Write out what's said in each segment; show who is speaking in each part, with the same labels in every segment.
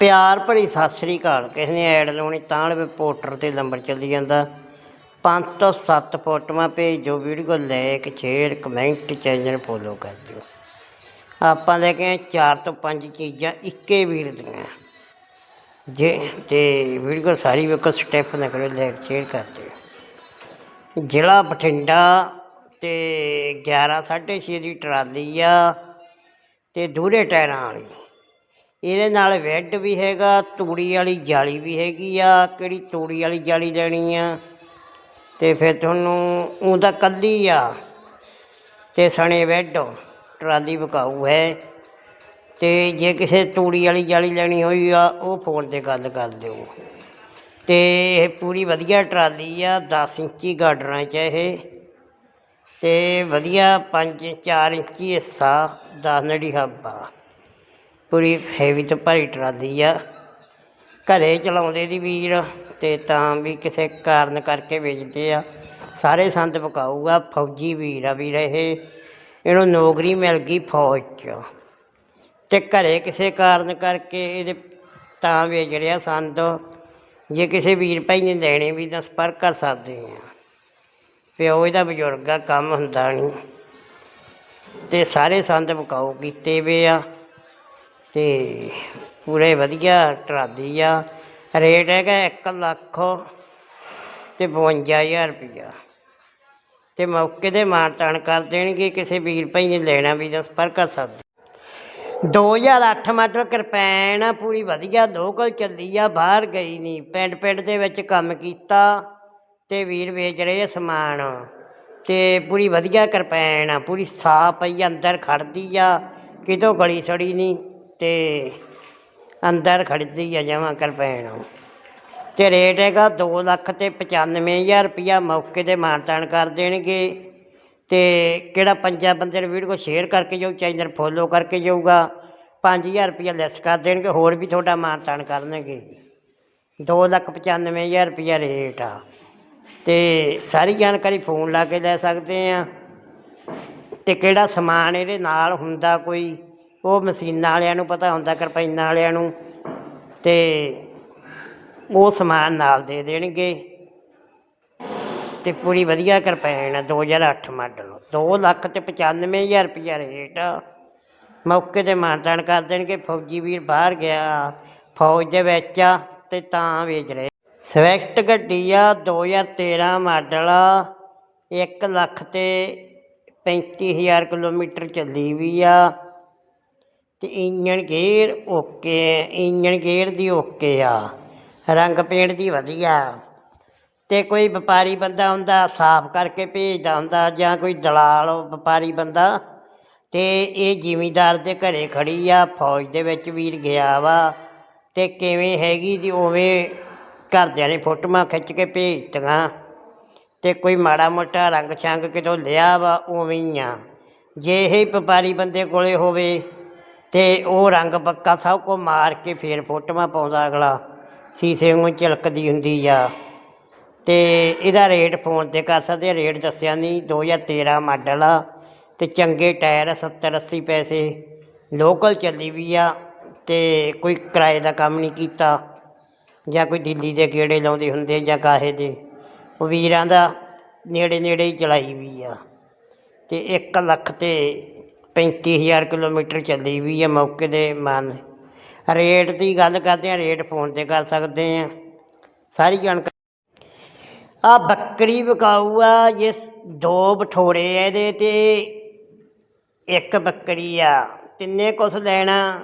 Speaker 1: ਪਿਆਰ ਭਰੀ ਸਤਿ ਸ੍ਰੀ ਅਕਾਲ। ਕਿਸੇ ਨੇ ਐਡ ਲਾਉਣੀ ਤਾਂ ਲਵੇ ਪੋਰਟਰ ਤੇ ਨੰਬਰ ਚੱਲੀ ਜਾਂਦਾ। ਪੰਜ ਤੋਂ ਸੱਤ ਫੋਟੋਆਂ ਭੇਜੋ, video like, share, comment, channel follow ਕਰ ਦਿਓ ਆਪਾਂ ਲੈ ਕੇ ਚਾਰ ਤੋਂ ਪੰਜ ਚੀਜ਼ਾਂ ਇੱਕੇ ਵੀਰ ਦੀਆਂ। ਜੇ ਤੇ ਵੀਡੀਓ ਸਾਰੀ ਵੇਖੋ, ਸਟੈਪ ਨਾ ਕਰੋ, ਲਾਇਕ, ਸ਼ੇਅਰ ਕਰ ਦਿਓ। ਜ਼ਿਲ੍ਹਾ ਬਠਿੰਡਾ ਤੇ 11 6.5 ਦੀ ਟਰਾਲੀ ਆ ਤੇ ਦੂਰੇ ਟਾਇਰਾਂ ਵਾਲੀ। ਇਹਦੇ ਨਾਲ ਵੈੱਡ ਵੀ ਹੈਗਾ, ਤੂੜੀ ਵਾਲੀ ਜਾਲੀ ਵੀ ਹੈਗੀ ਆ। ਕਿਹੜੀ ਤੂੜੀ ਵਾਲੀ ਜਾਲੀ ਲੈਣੀ ਆ? ਤੇ ਫਿਰ ਤੁਹਾਨੂੰ, ਉਹ ਤਾਂ ਕੱਲੀ ਆ। ਤੇ ਸਣੇ ਵੈੱਡ ਟਰਾਲੀ ਵਿਕਾਊ ਹੈ। ਤੇ ਜੇ ਕਿਸੇ ਤੂੜੀ ਵਾਲੀ ਜਾਲੀ ਲੈਣੀ ਹੋਈ ਆ, ਉਹ ਫੋਨ ਤੇ ਗੱਲ ਕਰ ਦਿਓ। ਤੇ ਇਹ ਪੂਰੀ ਵਧੀਆ ਟਰਾਲੀ ਆ 10 ਇੰਚੀ ਗਾਡਰਾਂ ਚ ਇਹ। ਤੇ ਵਧੀਆ 5 4 ਇੰਚੀ ਹਿੱਸਾ 10 ਨੜੀ ਹੱਬਾ ਪੂਰੀ ਹੈਵੀ ਤੇ ਭਾਰੀ ਟਰਾਲੀ ਆ। ਘਰੇ ਚਲਾਉਂਦੇ ਦੀ ਵੀਰ ਤੇ ਤਾਂ ਵੀ ਕਿਸੇ ਕਾਰਨ ਕਰਕੇ ਵੇਚਦੇ ਆ। ਸਾਰੇ ਸੰਦ ਪਕਾਊਗਾ, ਫੌਜੀ ਵੀਰ ਆ ਵੀ ਰਹੇ ਇਹਨੂੰ ਨੌਕਰੀ ਮਿਲ ਗਈ ਫੌਜ 'ਚ। ਤੇ ਘਰੇ ਕਿਸੇ ਕਾਰਨ ਕਰਕੇ ਇਹਦੇ ਤਾਂ ਵੇਚ ਰਿਹਾ ਸੰਦ। ਜੇ ਕਿਸੇ ਵੀਰ ਭਾਈ ਨੇ ਲੈਣੇ ਵੀ ਤਾਂ ਸੰਪਰਕ ਕਰ ਸਕਦੇ ਆ। ਪਿਓ ਇਹਦਾ ਬਜ਼ੁਰਗ ਆ, ਕੰਮ ਹੁੰਦਾ ਨਹੀਂ। ਤੇ ਸਾਰੇ ਸੰਦ ਪਕਾਊ ਕੀਤੇ ਵੇ ਆ। ਤੇ ਪੂਰੇ ਵਧੀਆ ਟਰਾਦੀ ਆ। ਰੇਟ ਹੈਗਾ 1 ਲੱਖ ਤੇ 52000 ਰੁਪਈਆ ਤੇ ਮੌਕੇ ਤੇ ਮਾਨਤਾਨ ਕਰ ਦੇਣਗੇ ਕਿਸੇ ਵੀਰ ਭਾਈ ਨੇ ਲੈਣਾ ਵੀ ਤਾਂ ਸੰਪਰਕ ਕਰ ਸਕਦੇ। 2008 ਮਾਡਲ ਕਿਰਪੈਨ ਆ, ਪੂਰੀ ਵਧੀਆ ਲੋਕਲ ਚੱਲੀ ਆ ਬਾਹਰ ਗਈ ਨਹੀਂ। ਪਿੰਡ ਪਿੰਡ ਦੇ ਵਿੱਚ ਕੰਮ ਕੀਤਾ ਤੇ ਵੀਰ ਵੇਚ ਰਹੇ ਆ ਸਮਾਨ। ਤੇ ਪੂਰੀ ਵਧੀਆ ਕਿਰਪੈਨ ਆ ਪੂਰੀ ਸਾਫ਼ ਪਈ ਅੰਦਰ ਖੜਦੀ ਆ ਕਿਤੋਂ ਗਲੀ ਸੜੀ ਨਹੀਂ। ਤੇ ਅੰਦਰ ਖੜਦੀ ਆ ਜਮਾਂ ਕਿਰਪੈਨ ਤੇ ਰੇਟ ਹੈਗਾ 2 ਲੱਖ ਤੇ 95000 ਰੁਪਇਆ ਮੌਕੇ ਤੇ ਮਾਨਤਾਨ ਕਰ ਦੇਣਗੇ। ਤੇ ਕਿਹੜਾ ਪੰਜਾ ਬੰਦੇ ਨੂੰ ਵੀਡੀਓ ਸ਼ੇਅਰ ਕਰਕੇ ਜਾਊ, ਚੈਨਲ ਫੋਲੋ ਕਰਕੇ ਜਾਊਗਾ 5000 ਰੁਪਇਆ ਲੈਸ ਕਰ ਦੇਣਗੇ, ਹੋਰ ਵੀ ਤੁਹਾਡਾ ਮਾਨਤਾਨ ਕਰਨਗੇ। 2 ਲੱਖ 95000 ਰੁਪਇਆ ਰੇਟ ਆ। ਤੇ ਸਾਰੀ ਜਾਣਕਾਰੀ ਫੋਨ ਲਾ ਕੇ ਲੈ ਸਕਦੇ ਆ। ਤੇ ਕਿਹੜਾ ਸਮਾਨ ਇਹਦੇ ਨਾਲ ਹੁੰਦਾ ਕੋਈ? ਉਹ ਮਸ਼ੀਨਾਂ ਵਾਲਿਆਂ ਨੂੰ ਪਤਾ ਹੁੰਦਾ ਕਿਰਪਾਈਨਾਂ ਵਾਲਿਆਂ ਨੂੰ, ਤੇ ਉਹ ਸਮਾਨ ਨਾਲ ਦੇ ਦੇਣਗੇ। ਤੇ ਪੂਰੀ ਵਧੀਆ ਕਿਰਪੈਨ ਆ 2008 ਮਾਡਲ। 2 ਲੱਖ ਤੇ 95000 ਰੁਪਇਆ ਰੇਟ ਆ। ਮੌਕੇ ਤੇ ਮਾਨਤਾਨ ਕਰ ਦੇਣਗੇ, ਫੌਜੀ ਵੀਰ ਬਾਹਰ ਗਿਆ, ਫੌਜ ਦੇ ਵਿੱਚ ਆ, ਤੇ ਤਾਂ ਵੇਚ ਰਹੇ। ਸਵਿਫਟ ਗੱਡੀ ਆ 2013 ਮਾਡਲ ਆ। 1 ਲੱਖ ਤੇ 35000 ਕਿਲੋਮੀਟਰ ਚੱਲੀ ਵੀ ਆ। ਤੇ engine gear okay engine gear ਦੀ ਓਕੇ ਆ, ਰੰਗ ਪੇਂਟ ਦੀ ਵਧੀਆ। ਤੇ ਕੋਈ ਵਪਾਰੀ ਬੰਦਾ ਹੁੰਦਾ ਸਾਫ਼ ਕਰਕੇ ਭੇਜਦਾ ਹੁੰਦਾ ਜਾਂ ਕੋਈ ਦਲਾਲ ਵਪਾਰੀ ਬੰਦਾ, ਤੇ ਇਹ ਜ਼ਿਮੀਦਾਰ ਦੇ ਘਰੇ ਖੜੀ ਆ, ਫੌਜ ਦੇ ਵਿੱਚ ਵੀਰ ਗਿਆ ਵਾ, ਤੇ ਕਿਵੇਂ ਹੈਗੀ ਜੀ ਉਵੇਂ ਘਰਦਿਆਂ ਨੇ ਫੋਟੋਆਂ ਖਿੱਚ ਕੇ ਭੇਜਤੀਆਂ, ਤੇ ਕੋਈ ਮਾੜਾ ਮੋਟਾ ਰੰਗ ਛੰਗ ਕਿਤੋਂ ਲਿਆ ਵਾ, ਉਵੇਂ ਹੀ ਆ। ਜੇ ਇਹ ਵਪਾਰੀ ਬੰਦੇ ਕੋਲੇ ਹੋਵੇ ਤੇ ਉਹ ਰੰਗ ਪੱਕਾ ਸਭ ਕੋ ਮਾਰ ਕੇ ਫੇਰ ਫੋਟੋਆਂ ਪਾਉਂਦਾ ਅਗਲਾ। ਸੀਸੇ ਵਾਂਗੂ ਝਲਕਦੀ ਹੁੰਦੀ ਆ। ਤੇ ਇਹਦਾ ਰੇਟ ਫੋਨ ਤੇ ਕਰ ਸਕਦੇ ਆ ਰੇਟ ਦੱਸਿਆ ਨਹੀਂ 2013 ਮਾਡਲ ਆ। ਤੇ ਚੰਗੇ ਟਾਇਰ ਆ, 70 80 ਪੈਸੇ। ਲੋਕਲ ਚੱਲੀ ਵੀ ਆ ਤੇ ਕੋਈ ਕਿਰਾਏ ਦਾ ਕੰਮ ਨਹੀਂ ਕੀਤਾ। ਜਾਂ ਕੋਈ ਦਿੱਲੀ ਦੇ ਗੇੜੇ ਲਾਉਂਦੇ ਹੁੰਦੇ ਜਾਂ ਕਾਹੇ ਦੇ। ਉਹ ਵੀਰਾਂ ਦਾ ਨੇੜੇ ਨੇੜੇ ਹੀ ਚਲਾਈ ਵੀ ਆ। ਤੇ 1 ਲੱਖ ਤੇ 35000 ਕਿਲੋਮੀਟਰ ਚੱਲੀ ਵੀ ਆ ਮੌਕੇ ਦੇ ਮਾਨ ਰੇਟ ਦੀ ਗੱਲ ਕਰਦੇ ਆ ਰੇਟ ਫੋਨ ਤੇ ਕਰ ਸਕਦੇ ਆ ਸਾਰੀ ਜਾਣਕਾਰੀ। ਆ ਬੱਕਰੀ ਵਿਕਾਊ ਆ, ਜਿਸ ਦੋ ਬਠੋੜੇ ਆ ਇਹਦੇ ਤੇ ਇੱਕ ਬੱਕਰੀ ਆ, ਤਿੰਨੇ ਕੁਛ ਲੈਣਾ।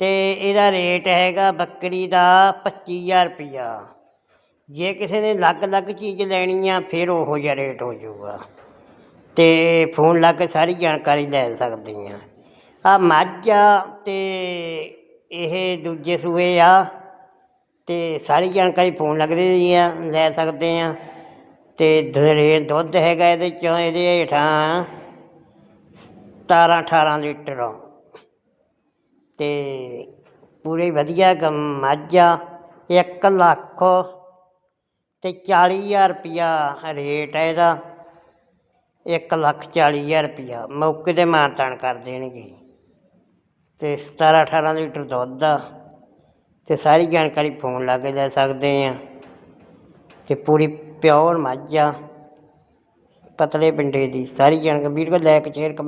Speaker 1: ਤੇ ਇਹਦਾ ਰੇਟ ਹੈਗਾ ਬੱਕਰੀ ਦਾ 25000 ਰੁਪਇਆ। ਜੇ ਕਿਸੇ ਨੇ ਅਲੱਗ-ਅਲੱਗ ਚੀਜ਼ ਲੈਣੀ ਆ, ਫਿਰ ਉਹੋ ਜਿਹਾ ਰੇਟ ਹੋ ਜਾਊਗਾ। ਅਤੇ ਫੋਨ ਲਾ ਕੇ ਸਾਰੀ ਜਾਣਕਾਰੀ ਲੈ ਸਕਦੇ ਹਾਂ ਆਹ ਮੱਝ ਆ ਅਤੇ ਇਹ ਦੂਜੇ ਸੂਏ ਆ ਅਤੇ ਸਾਰੀ ਜਾਣਕਾਰੀ ਫੋਨ ਲੱਗਦੀ ਆ ਲੈ ਸਕਦੇ ਹਾਂ ਅਤੇ ਰੇ ਦੁੱਧ ਹੈਗਾ ਇਹਦੇ ਚੋਂ, ਇਹਦੇ ਹੇਠਾਂ 17 18 ਲੀਟਰ। ਅਤੇ ਪੂਰੇ ਵਧੀਆ ਗ- ਮੱਝ ਆ, ਇੱਕ ਲੱਖ ਤੇ 40000 ਰੁਪਿਆ ਰੇਟ ਹੈ ਇਹਦਾ। 1 ਲੱਖ 40000 ਰੁਪਿਆ ਮੌਕੇ ਤੇ ਮਾਨਤਾਨ ਕਰ ਦੇਣਗੇ। ਤੇ 17 18 ਲੀਟਰ ਦੁੱਧ ਆ, ਤੇ ਸਾਰੀ ਜਾਣਕਾਰੀ ਫੋਨ ਲਾ ਕੇ ਲੈ ਸਕਦੇ ਆ। ਤੇ ਪੂਰੀ ਪਿਓਰ ਮੱਝ ਆ, ਪਤਲੇ ਪਿੰਡੇ ਦੀ ਸਾਰੀ ਜਾਣਕਾਰੀ, ਵੀਡੀਓ ਕੇ ਸ਼ੇਅਰ ਕਮੈਂਟ